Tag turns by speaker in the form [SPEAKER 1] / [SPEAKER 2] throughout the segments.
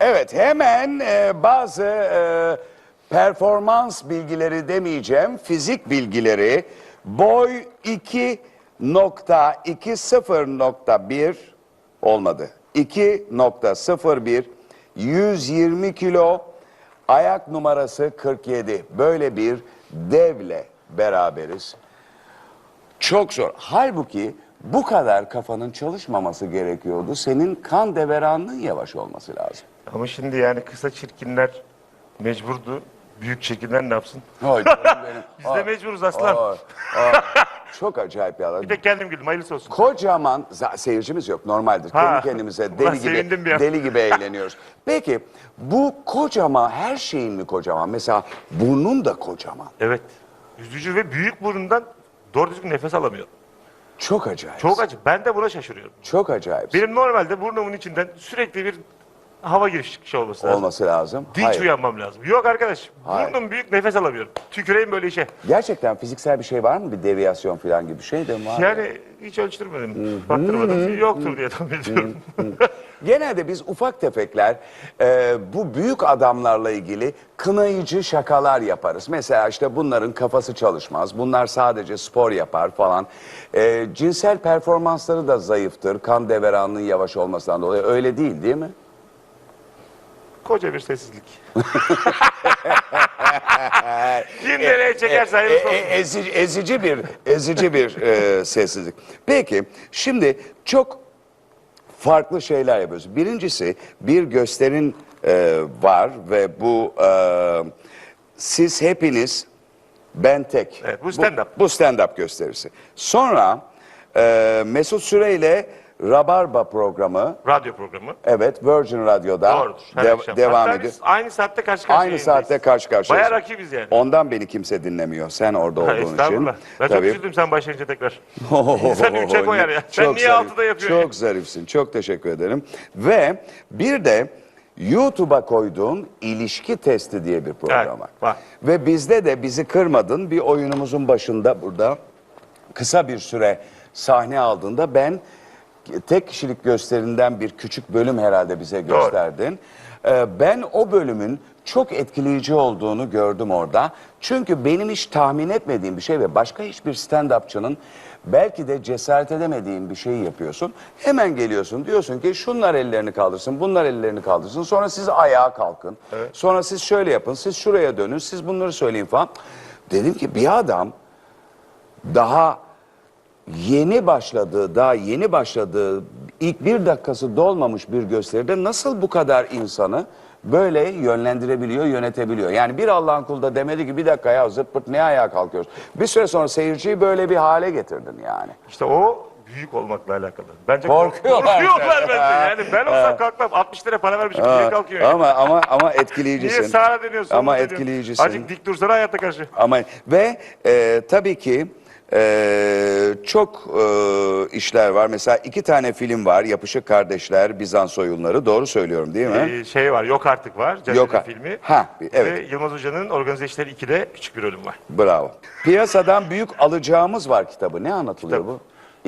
[SPEAKER 1] Evet hemen e, bazı e, performans bilgileri demeyeceğim. Fizik bilgileri boy 2.20.1 olmadı. 2.01 120 kilo ayak numarası 47. Böyle bir devle beraberiz. Çok zor. Halbuki bu kadar kafanın çalışmaması gerekiyordu. Senin kan deveranının yavaş olması lazım.
[SPEAKER 2] Ama şimdi yani kısa çirkinler mecburdu. Büyük çirkinler ne yapsın?
[SPEAKER 1] Canım benim.
[SPEAKER 2] Biz de mecburuz aslan.
[SPEAKER 1] ay, ay. Çok acayip bir alan.
[SPEAKER 2] Bir de kendim güldüm hayırlısı olsun.
[SPEAKER 1] Kocaman za- seyircimiz yok normaldir.
[SPEAKER 2] Ha.
[SPEAKER 1] Kendi kendimize
[SPEAKER 2] Ulan
[SPEAKER 1] deli
[SPEAKER 2] sevindim bir
[SPEAKER 1] gibi
[SPEAKER 2] an.
[SPEAKER 1] deli gibi eğleniyoruz. Peki bu kocaman her şeyin mi kocaman? Mesela burnun da kocaman.
[SPEAKER 2] Evet. Yüzücü ve büyük burnundan doğru düzgün nefes alamıyor.
[SPEAKER 1] Çok acayip.
[SPEAKER 2] Çok acı. Ben de buna şaşırıyorum.
[SPEAKER 1] Çok acayip.
[SPEAKER 2] Benim normalde burnumun içinden sürekli bir hava giriş çıkışı olması lazım.
[SPEAKER 1] olması lazım.
[SPEAKER 2] Dinç
[SPEAKER 1] Hayır.
[SPEAKER 2] uyanmam lazım. Yok arkadaş.
[SPEAKER 1] Hayır.
[SPEAKER 2] Burnum büyük nefes alamıyorum. Tüküreyim böyle işe.
[SPEAKER 1] Gerçekten fiziksel bir şey var mı? Bir deviyasyon falan gibi bir şey de mi var?
[SPEAKER 2] Yani hiç ölçtürmedim. Baktırmadım. Yoktur diye tahmin ediyorum.
[SPEAKER 1] Genelde biz ufak tefekler e, bu büyük adamlarla ilgili kınayıcı şakalar yaparız. Mesela işte bunların kafası çalışmaz, bunlar sadece spor yapar falan. E, cinsel performansları da zayıftır, kan deveranının yavaş olmasından dolayı. Öyle değil değil mi?
[SPEAKER 2] Koca bir sessizlik. Kim nereye çekerse
[SPEAKER 1] E,
[SPEAKER 2] hayırlısı
[SPEAKER 1] e,
[SPEAKER 2] olsun.
[SPEAKER 1] ezici, ezici bir ezici bir e, sessizlik. Peki şimdi çok farklı şeyler yapıyoruz. Birincisi bir gösterin e, var ve bu e, siz hepiniz ben tek.
[SPEAKER 2] Evet, bu stand-up.
[SPEAKER 1] Bu, bu stand-up gösterisi. Sonra e, Mesut Süre ile Rabarba programı
[SPEAKER 2] Radyo programı.
[SPEAKER 1] evet Virgin Radyo'da
[SPEAKER 2] Doğrudur. Her
[SPEAKER 1] dev-
[SPEAKER 2] akşam.
[SPEAKER 1] devam
[SPEAKER 2] Hatta
[SPEAKER 1] ediyor.
[SPEAKER 2] biz aynı saatte karşı karşıya
[SPEAKER 1] Aynı saatte karşı karşıyayız.
[SPEAKER 2] Bayağı rakibiz yani.
[SPEAKER 1] Ondan beni kimse dinlemiyor. Sen orada
[SPEAKER 2] Ha,
[SPEAKER 1] olduğun için.
[SPEAKER 2] Estağfurullah. Ben çok üzüldüm sen başlayınca tekrar. İnsan üçe koyar ya. Sen niye altıda yapıyorsun?
[SPEAKER 1] Çok zarifsin. Çok teşekkür ederim. Ve bir de YouTube'a koyduğun ilişki testi diye bir program
[SPEAKER 2] Evet,
[SPEAKER 1] var.
[SPEAKER 2] var.
[SPEAKER 1] Ve bizde de bizi kırmadın bir oyunumuzun başında burada kısa bir süre sahne aldığında ben tek kişilik gösterinden bir küçük bölüm herhalde bize gösterdin. Ee, ben o bölümün çok etkileyici olduğunu gördüm orada. Çünkü benim hiç tahmin etmediğim bir şey ve başka hiçbir stand-upçının belki de cesaret edemediğin bir şeyi yapıyorsun. Hemen geliyorsun diyorsun ki şunlar ellerini kaldırsın, bunlar ellerini kaldırsın. Sonra siz ayağa kalkın. Sonra siz şöyle yapın, siz şuraya dönün, siz bunları söyleyin falan. Dedim ki bir adam daha yeni başladığı, daha yeni başladığı ilk bir dakikası dolmamış bir gösteride nasıl bu kadar insanı böyle yönlendirebiliyor, yönetebiliyor? Yani bir Allah'ın kulu da demedi ki bir dakika ya zırt pırt ne ayağa kalkıyoruz? Bir süre sonra seyirciyi böyle bir hale getirdin yani.
[SPEAKER 2] İşte o büyük olmakla alakalı. Bence
[SPEAKER 1] Korkuyorlar.
[SPEAKER 2] Korkuyorlar bence. Yani ben olsam kalkmam. 60 lira para vermişim. Niye kalkıyor yani?
[SPEAKER 1] Ama ama ama etkileyicisin.
[SPEAKER 2] Niye sağa dönüyorsun?
[SPEAKER 1] Ama etkileyicisin.
[SPEAKER 2] Azıcık dik dursana hayata karşı.
[SPEAKER 1] Ama ve e, tabii ki e, çok e, işler var. Mesela iki tane film var. Yapışık Kardeşler, Bizans Oyunları. Doğru söylüyorum değil mi?
[SPEAKER 2] Ee, şey var, Yok Artık var. Caner'in
[SPEAKER 1] Yok
[SPEAKER 2] filmi.
[SPEAKER 1] Ha, evet.
[SPEAKER 2] Ve Yılmaz Hoca'nın Organize İşleri 2'de küçük bir bölüm var.
[SPEAKER 1] Bravo. Piyasadan büyük alacağımız var kitabı. Ne anlatılıyor
[SPEAKER 2] Kitap.
[SPEAKER 1] bu?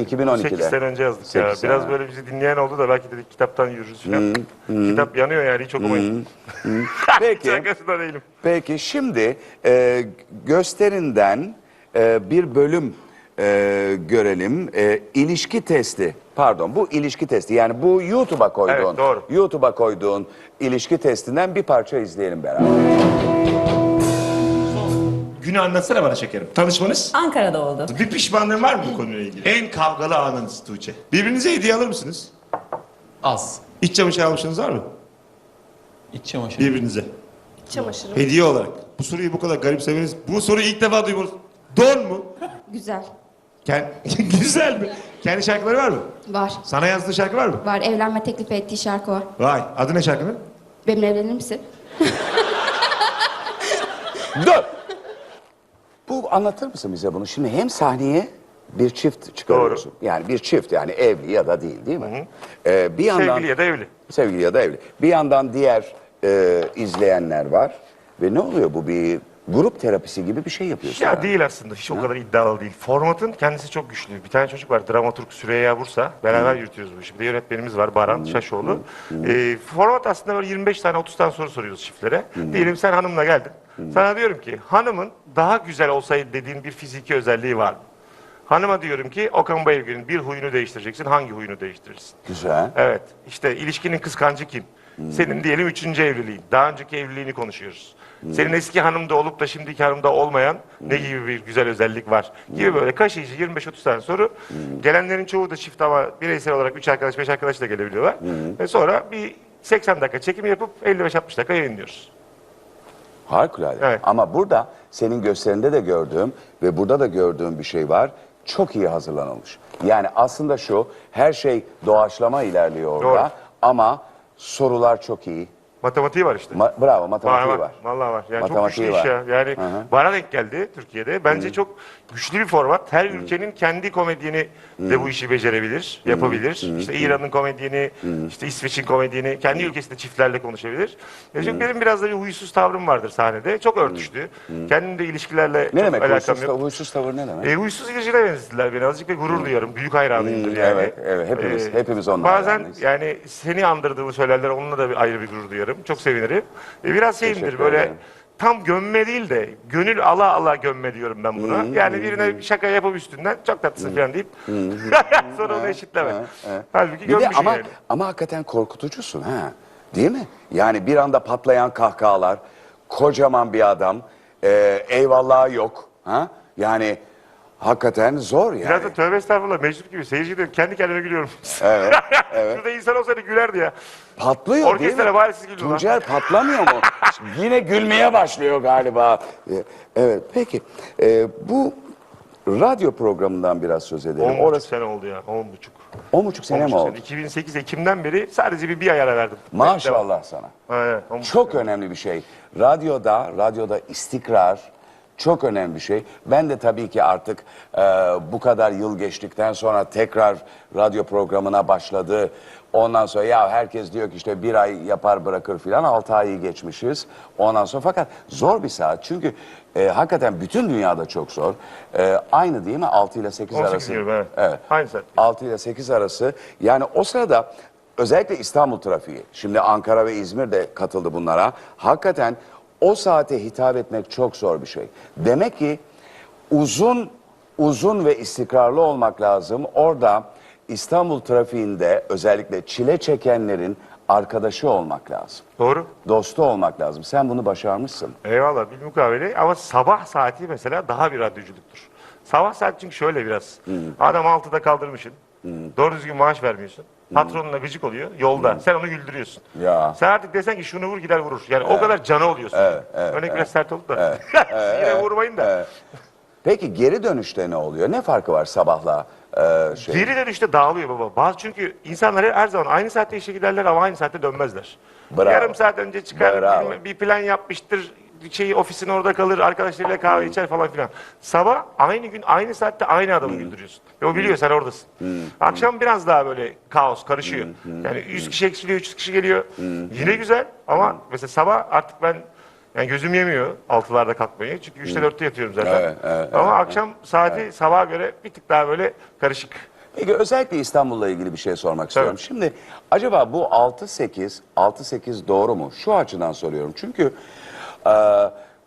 [SPEAKER 1] 2012'de.
[SPEAKER 2] 8 sene önce yazdık ya.
[SPEAKER 1] Sene.
[SPEAKER 2] Biraz böyle bizi dinleyen oldu da belki dedik kitaptan yürürüz falan. Kitap yanıyor yani hiç okumayın.
[SPEAKER 1] Peki.
[SPEAKER 2] Şakasında değilim.
[SPEAKER 1] Peki şimdi e, gösterinden e, bir bölüm e, görelim. E, ilişki testi. Pardon bu ilişki testi. Yani bu YouTube'a koyduğun.
[SPEAKER 2] Evet, doğru.
[SPEAKER 1] YouTube'a koyduğun ilişki testinden bir parça izleyelim beraber.
[SPEAKER 3] Günü anlatsana bana şekerim. Tanışmanız?
[SPEAKER 4] Ankara'da oldu.
[SPEAKER 3] Bir pişmanlığın var mı bu konuyla ilgili? En kavgalı anınız Tuğçe. Birbirinize hediye alır mısınız?
[SPEAKER 5] Az.
[SPEAKER 3] İç çamaşırı almışsınız var mı?
[SPEAKER 5] İç çamaşırı.
[SPEAKER 3] Birbirinize.
[SPEAKER 6] Çamaşırım.
[SPEAKER 3] Hediye olarak. Bu soruyu bu kadar garipsemeniz, bu soruyu ilk defa duyuyoruz. Don mu?
[SPEAKER 6] Güzel.
[SPEAKER 3] Kend... Güzel mi? Kendi şarkıları var mı?
[SPEAKER 6] Var.
[SPEAKER 3] Sana yazdığı şarkı var mı?
[SPEAKER 6] Var. Evlenme teklif ettiği şarkı var.
[SPEAKER 3] Vay. Adı ne şarkının?
[SPEAKER 6] Benimle evlenir misin?
[SPEAKER 1] Dur! Bu anlatır mısın bize bunu? Şimdi hem sahneye bir çift çıkarıyorsun. Yani bir çift yani evli ya da değil değil mi? Ee, bir yandan
[SPEAKER 2] Sevgili ya da evli.
[SPEAKER 1] sevgili ya da evli. Bir yandan diğer e, izleyenler var ve ne oluyor bu bir grup terapisi gibi bir şey yapıyorsun.
[SPEAKER 2] Ya değil aslında. Hiç o kadar iddialı değil. Formatın kendisi çok güçlü. Bir tane çocuk var. Dramaturg Süreyya Bursa. Beraber yürütüyoruz bu işi. Bir de yönetmenimiz var. Baran Şaşoğlu. Ee, format aslında böyle 25 tane 30 tane soru soruyoruz çiftlere. Diyelim sen hanımla geldin. Sana diyorum ki hanımın daha güzel olsaydı dediğin bir fiziki özelliği var mı? Hanıma diyorum ki Okan Bayülgen'in bir huyunu değiştireceksin. Hangi huyunu değiştirirsin?
[SPEAKER 1] Güzel.
[SPEAKER 2] Evet. İşte ilişkinin kıskancı kim? Senin diyelim üçüncü evliliğin. Daha önceki evliliğini konuşuyoruz. Senin eski hanımda olup da şimdiki hanımda olmayan ne gibi bir güzel özellik var? Gibi böyle kaşıyıcı 25-30 tane soru. Gelenlerin çoğu da çift ama bireysel olarak 3 arkadaş 5 arkadaş da gelebiliyorlar. Ve sonra bir 80 dakika çekim yapıp 55-60 dakika yayınlıyoruz.
[SPEAKER 1] Harikulade.
[SPEAKER 2] Evet.
[SPEAKER 1] Ama burada senin gösterinde de gördüğüm ve burada da gördüğüm bir şey var. Çok iyi hazırlanılmış. Yani aslında şu, her şey doğaçlama ilerliyor orada
[SPEAKER 2] Doğru.
[SPEAKER 1] ama sorular çok iyi.
[SPEAKER 2] Matematiği var işte.
[SPEAKER 1] Ma- bravo, matematiği var.
[SPEAKER 2] Vallahi var. Yani çok
[SPEAKER 1] Matematiği
[SPEAKER 2] güçlü iş
[SPEAKER 1] var.
[SPEAKER 2] ya. Yani
[SPEAKER 1] Hı hı.
[SPEAKER 2] bana denk geldi Türkiye'de. Bence çok güçlü bir format. Her ülkenin kendi komedyeni de bu işi becerebilir, yapabilir. İşte İran'ın komedyeni, işte İsveç'in komedyeni, kendi ülkesinde çiftlerle konuşabilir. Ya çünkü benim biraz da bir huysuz tavrım vardır sahnede. Çok örtüştü. Kendim de ilişkilerle
[SPEAKER 1] Ne
[SPEAKER 2] çok
[SPEAKER 1] demek
[SPEAKER 2] alakam
[SPEAKER 1] huysuz,
[SPEAKER 2] yok.
[SPEAKER 1] huysuz tavır ne demek?
[SPEAKER 2] E, huysuz ilişkine benzettiler beni azıcık ve gurur duyuyorum. Büyük hayranıyımdır yani.
[SPEAKER 1] evet, evet. Hepimiz- hepimiz onun
[SPEAKER 2] Bazen yani seni andırdığımı söylerler. Onunla da bir ayrı bir gurur duyarım. Çok sevinirim. E, biraz şeyimdir böyle
[SPEAKER 1] ederim.
[SPEAKER 2] tam gömme değil de gönül ala ala gömme diyorum ben buna.
[SPEAKER 1] Hmm,
[SPEAKER 2] yani birine şaka yapıp üstünden çok tatlısın falan deyip sonra onu eşitleme. Halbuki
[SPEAKER 1] Bir de
[SPEAKER 2] gömmüşüm
[SPEAKER 1] ama
[SPEAKER 2] yani.
[SPEAKER 1] ama hakikaten korkutucusun ha. Değil mi? Yani bir anda patlayan kahkahalar, kocaman bir adam, e, eyvallah yok. Ha? Yani hakikaten zor yani.
[SPEAKER 2] Biraz da tövbe estağfurullah meczup gibi seyirci de kendi kendime gülüyorum.
[SPEAKER 1] Evet, evet.
[SPEAKER 2] Şurada insan olsaydı gülerdi ya.
[SPEAKER 1] Patlıyor değil
[SPEAKER 2] Orkestra
[SPEAKER 1] mi?
[SPEAKER 2] bari siz gülün lan.
[SPEAKER 1] Tuncer patlamıyor mu? Yine gülmeye başlıyor galiba. Ee, Evet peki. Ee, bu radyo programından biraz söz edelim.
[SPEAKER 2] 10 buçuk
[SPEAKER 1] Orası
[SPEAKER 2] sene oldu ya. 10 buçuk.
[SPEAKER 1] on buçuk sene
[SPEAKER 2] 10
[SPEAKER 1] mi oldu?
[SPEAKER 2] sene. 2008 Ekim'den beri sadece bir, bir ay ara verdim.
[SPEAKER 1] Maşallah sana.
[SPEAKER 2] Buçuk
[SPEAKER 1] Çok önemli bir şey. Radyoda, radyoda istikrar çok önemli bir şey. Ben de tabii ki artık e, bu kadar yıl geçtikten sonra tekrar radyo programına başladı. Ondan sonra ya herkes diyor ki işte bir ay yapar bırakır filan. Altı ayı geçmişiz. Ondan sonra fakat zor bir saat. Çünkü e, hakikaten bütün dünyada çok zor. E, aynı değil mi? 6 ile 8
[SPEAKER 2] 18
[SPEAKER 1] arası.
[SPEAKER 2] diyorum, evet.
[SPEAKER 1] evet.
[SPEAKER 2] Aynı saat.
[SPEAKER 1] 6 ile 8 arası. Yani o sırada özellikle İstanbul trafiği. Şimdi Ankara ve İzmir de katıldı bunlara. Hakikaten o saate hitap etmek çok zor bir şey. Demek ki uzun uzun ve istikrarlı olmak lazım. Orada İstanbul trafiğinde özellikle çile çekenlerin arkadaşı olmak lazım.
[SPEAKER 2] Doğru.
[SPEAKER 1] Dostu olmak lazım. Sen bunu başarmışsın.
[SPEAKER 2] Eyvallah bil mukavele ama sabah saati mesela daha bir radyoculuktur. Sabah saati çünkü şöyle biraz. Adam 6'da kaldırmışsın. Doğru düzgün maaş vermiyorsun. Patronuna gıcık oluyor yolda. Sen onu güldürüyorsun.
[SPEAKER 1] Ya.
[SPEAKER 2] Sen artık desen ki şunu vur gider vurur. Yani o kadar canı oluyorsun.
[SPEAKER 1] Evet, evet,
[SPEAKER 2] Örnek biraz sert oldu da. Yine vurmayın da.
[SPEAKER 1] Peki geri dönüşte ne oluyor? Ne farkı var sabahla e, şey?
[SPEAKER 2] Geri dönüşte dağılıyor baba. Bazı çünkü insanlar her zaman aynı saatte işe giderler ama aynı saatte dönmezler.
[SPEAKER 1] Bravo.
[SPEAKER 2] Yarım saat önce çıkar,
[SPEAKER 1] Bravo.
[SPEAKER 2] bilmem- bir plan yapmıştır, şeyi ofisin orada kalır, arkadaşlarıyla kahve içer falan filan. Sabah aynı gün aynı saatte aynı adamı güldürüyorsun. Ve o biliyor sen oradasın. Akşam biraz daha böyle kaos karışıyor. Yani 100 kişi eksiliyor, 300 kişi geliyor. Yine güzel ama mesela sabah artık ben yani gözüm yemiyor altılarda kalkmayı. Çünkü 3'te 4'te yatıyorum zaten.
[SPEAKER 1] Evet, evet,
[SPEAKER 2] ama akşam saati sabaha göre bir tık daha böyle karışık.
[SPEAKER 1] Peki özellikle İstanbul'la ilgili bir şey sormak istiyorum.
[SPEAKER 2] Tabii.
[SPEAKER 1] Şimdi acaba bu 6-8, 6-8 doğru mu? Şu açıdan soruyorum. Çünkü e,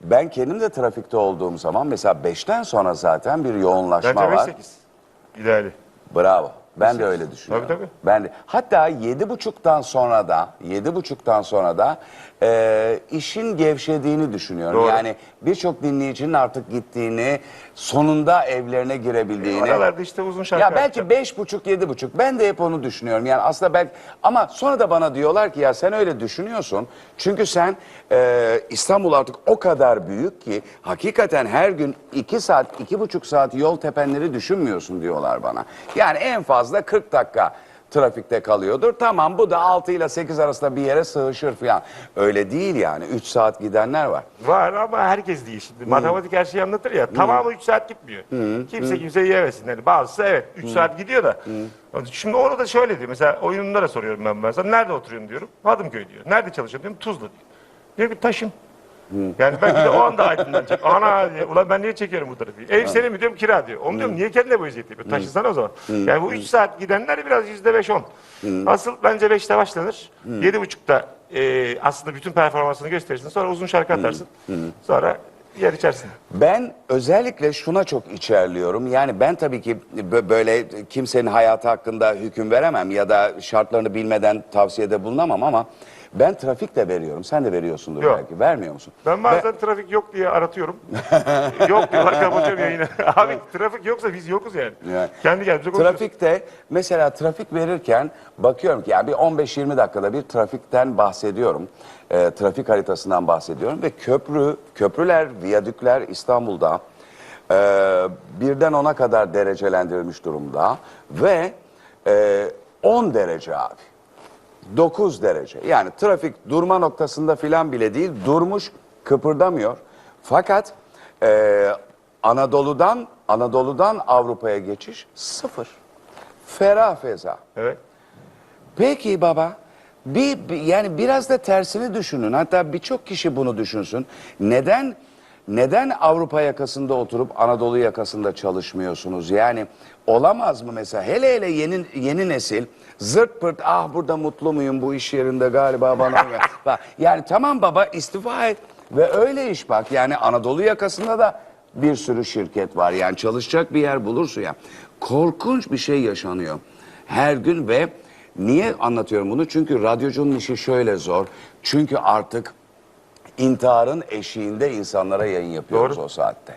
[SPEAKER 1] ben kendim de trafikte olduğum zaman mesela 5'ten sonra zaten bir yoğunlaşma
[SPEAKER 2] Bence
[SPEAKER 1] var.
[SPEAKER 2] 5-8. İdeali.
[SPEAKER 1] Bravo. Ben de öyle düşünüyorum.
[SPEAKER 2] Tabii, tabii.
[SPEAKER 1] Ben de. Hatta yedi buçuktan sonra da, yedi buçuktan sonra da e, işin gevşediğini düşünüyorum.
[SPEAKER 2] Doğru.
[SPEAKER 1] Yani birçok dinleyicinin artık gittiğini, sonunda evlerine girebildiğini.
[SPEAKER 2] Oralarda işte uzun şarkı.
[SPEAKER 1] Ya belki beş buçuk, yedi buçuk. Ben de hep onu düşünüyorum. Yani aslında belki ama sonra da bana diyorlar ki ya sen öyle düşünüyorsun. Çünkü sen e, İstanbul artık o kadar büyük ki hakikaten her gün iki saat, iki buçuk saat yol tepenleri düşünmüyorsun diyorlar bana. Yani en fazla 40 dakika trafikte kalıyordur. Tamam bu da 6 ile 8 arasında bir yere sığışır falan. Öyle değil yani. 3 saat gidenler var.
[SPEAKER 2] Var ama herkes değil şimdi. Matematik her şeyi anlatır ya. Tamamı 3 saat gitmiyor. Kimse kimseyi yemesin. Yani bazısı evet 3 saat gidiyor da. Şimdi orada da şöyle diyor. Mesela oyununda da soruyorum ben mesela. Nerede oturuyorsun diyorum. Hadımköy diyor. Nerede çalışıyorsun diyorum. Tuzla diyor. Diyor ki taşın. Yani belki de o anda aydınlanacak. Ana diye, ulan ben niye çekiyorum bu trafiği? Ev senin mi diyorum kira diyor. Onu diyorum niye kendine bu eziyet yapıyor? Taşısana o zaman. Yani bu 3 saat gidenler biraz yüzde beş on. Asıl bence 5'te başlanır. Yedi buçukta e, aslında bütün performansını gösterirsin. Sonra uzun şarkı atarsın. Sonra yer içersin.
[SPEAKER 1] Ben özellikle şuna çok içerliyorum. Yani ben tabii ki bö- böyle kimsenin hayatı hakkında hüküm veremem ya da şartlarını bilmeden tavsiyede bulunamam ama ben trafik de veriyorum. Sen de veriyorsundur
[SPEAKER 2] Yok.
[SPEAKER 1] belki. Vermiyor musun?
[SPEAKER 2] Ben bazen trafik yok diye aratıyorum. yok diyorlar kapatıyorum yayını. Abi trafik yoksa biz yokuz yani.
[SPEAKER 1] Yani.
[SPEAKER 2] Kendi kendimize konuşuyoruz.
[SPEAKER 1] Trafikte mesela trafik verirken bakıyorum ki yani bir 15-20 dakikada bir trafikten bahsediyorum. Ee, trafik haritasından bahsediyorum ve köprü, köprüler, viyadükler İstanbul'da e, birden 10'a kadar derecelendirilmiş durumda ve e, 10 derece abi. 9 derece. Yani trafik durma noktasında filan bile değil, durmuş, kıpırdamıyor. Fakat e, Anadolu'dan Anadolu'dan Avrupa'ya geçiş sıfır. Ferah feza.
[SPEAKER 2] Evet.
[SPEAKER 1] Peki baba, bir, bir- yani biraz da tersini düşünün. Hatta birçok kişi bunu düşünsün. Neden neden Avrupa yakasında oturup Anadolu yakasında çalışmıyorsunuz? Yani olamaz mı mesela? Hele hele yeni yeni nesil zırt pırt ah burada mutlu muyum bu iş yerinde galiba bana uyar." Bak, Yani tamam baba istifa et ve öyle iş bak. Yani Anadolu yakasında da bir sürü şirket var. Yani çalışacak bir yer bulursun ya. Korkunç bir şey yaşanıyor her gün ve niye anlatıyorum bunu? Çünkü radyocunun işi şöyle zor. Çünkü artık intiharın eşiğinde insanlara yayın yapıyoruz
[SPEAKER 2] Doğru.
[SPEAKER 1] o saatte.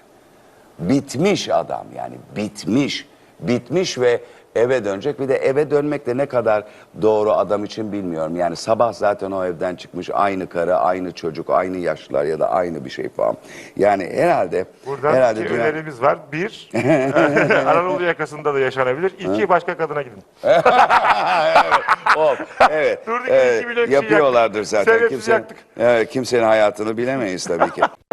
[SPEAKER 1] Bitmiş adam yani bitmiş. Bitmiş ve eve dönecek. Bir de eve dönmek de ne kadar doğru adam için bilmiyorum. Yani sabah zaten o evden çıkmış aynı karı, aynı çocuk, aynı yaşlılar ya da aynı bir şey falan. Yani herhalde
[SPEAKER 2] Buradan
[SPEAKER 1] herhalde
[SPEAKER 2] iki
[SPEAKER 1] dünya-
[SPEAKER 2] önerimiz var. Bir, Anadolu yakasında da yaşanabilir. İki, başka kadına gidin.
[SPEAKER 1] Of, evet.
[SPEAKER 2] Durduk
[SPEAKER 1] evet, yapıyorlardır zaten.
[SPEAKER 2] Sebepsiz
[SPEAKER 1] Kimse,
[SPEAKER 2] yaktık.
[SPEAKER 1] evet, kimsenin hayatını bilemeyiz tabii ki.